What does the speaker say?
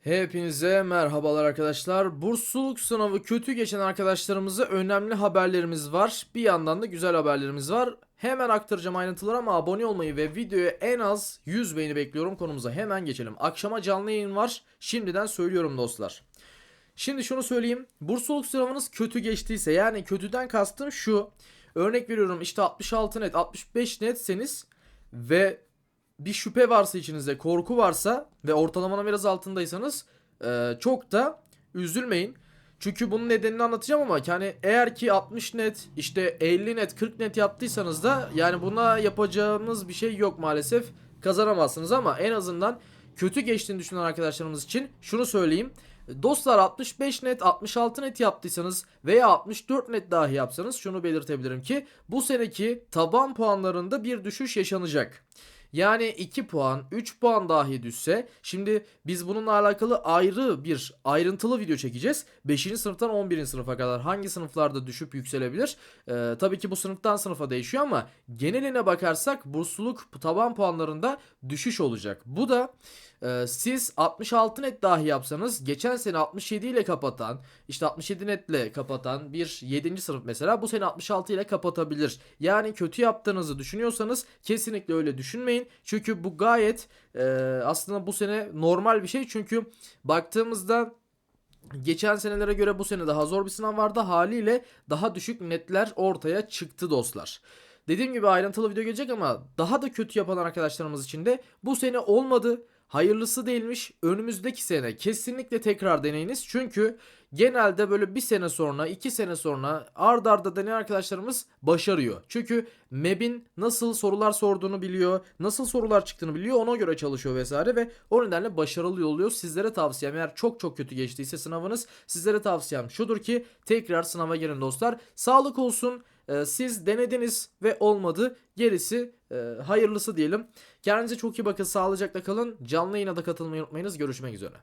Hepinize merhabalar arkadaşlar. Bursluluk sınavı kötü geçen arkadaşlarımıza önemli haberlerimiz var. Bir yandan da güzel haberlerimiz var. Hemen aktaracağım ayrıntıları ama abone olmayı ve videoya en az 100 beğeni bekliyorum. Konumuza hemen geçelim. Akşama canlı yayın var. Şimdiden söylüyorum dostlar. Şimdi şunu söyleyeyim. Bursluluk sınavınız kötü geçtiyse yani kötüden kastım şu. Örnek veriyorum işte 66 net 65 netseniz ve bir şüphe varsa içinizde korku varsa ve ortalamanın biraz altındaysanız e, çok da üzülmeyin. Çünkü bunun nedenini anlatacağım ama yani eğer ki 60 net işte 50 net 40 net yaptıysanız da yani buna yapacağınız bir şey yok maalesef kazanamazsınız ama en azından kötü geçtiğini düşünen arkadaşlarımız için şunu söyleyeyim. Dostlar 65 net 66 net yaptıysanız veya 64 net dahi yapsanız şunu belirtebilirim ki bu seneki taban puanlarında bir düşüş yaşanacak. Yani 2 puan, 3 puan dahi düşse şimdi biz bununla alakalı ayrı bir ayrıntılı video çekeceğiz. 5. sınıftan 11. sınıfa kadar hangi sınıflarda düşüp yükselebilir? Ee, tabii ki bu sınıftan sınıfa değişiyor ama geneline bakarsak bursluluk taban puanlarında düşüş olacak. Bu da e, siz 66 net dahi yapsanız geçen sene 67 ile kapatan işte 67 netle kapatan bir 7. sınıf mesela bu sene 66 ile kapatabilir. Yani kötü yaptığınızı düşünüyorsanız kesinlikle öyle düşünmeyin. Çünkü bu gayet e, aslında bu sene normal bir şey. Çünkü baktığımızda geçen senelere göre bu sene daha zor bir sınav vardı. Haliyle daha düşük netler ortaya çıktı dostlar. Dediğim gibi ayrıntılı video gelecek ama daha da kötü yapan arkadaşlarımız için de bu sene olmadı. Hayırlısı değilmiş. Önümüzdeki sene kesinlikle tekrar deneyiniz. Çünkü genelde böyle bir sene sonra, iki sene sonra ard arda deneyen arkadaşlarımız başarıyor. Çünkü MEB'in nasıl sorular sorduğunu biliyor, nasıl sorular çıktığını biliyor, ona göre çalışıyor vesaire ve o nedenle başarılı oluyor. Sizlere tavsiyem eğer çok çok kötü geçtiyse sınavınız sizlere tavsiyem şudur ki tekrar sınava girin dostlar. Sağlık olsun. Ee, Siz denediniz ve olmadı. Gerisi e, hayırlısı diyelim. Kendinize çok iyi bakın. Sağlıcakla kalın. Canlı yayına da katılmayı unutmayınız. Görüşmek üzere.